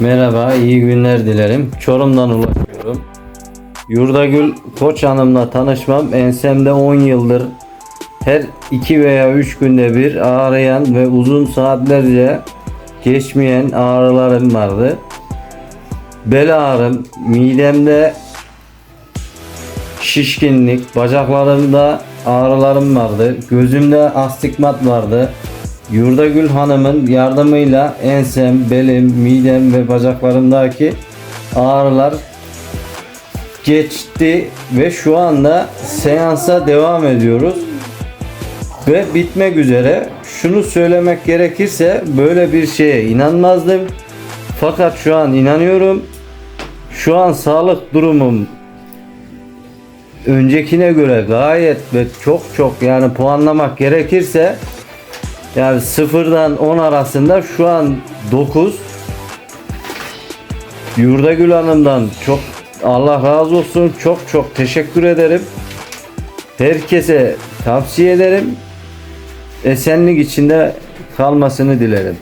Merhaba, iyi günler dilerim. Çorum'dan ulaşıyorum. Yurdagül Koç Hanım'la tanışmam ensemde 10 yıldır her 2 veya 3 günde bir ağrıyan ve uzun saatlerce geçmeyen ağrılarım vardı. Bel ağrım, midemde şişkinlik, bacaklarımda ağrılarım vardı, gözümde astigmat vardı. Yurdagül Hanım'ın yardımıyla ensem, belim, midem ve bacaklarımdaki ağrılar geçti ve şu anda seansa devam ediyoruz. Ve bitmek üzere. Şunu söylemek gerekirse böyle bir şeye inanmazdım. Fakat şu an inanıyorum. Şu an sağlık durumum öncekine göre gayet ve çok çok yani puanlamak gerekirse yani sıfırdan 10 arasında şu an 9 Yurdagül Hanım'dan çok Allah razı olsun çok çok teşekkür ederim. Herkese tavsiye ederim. Esenlik içinde kalmasını dilerim.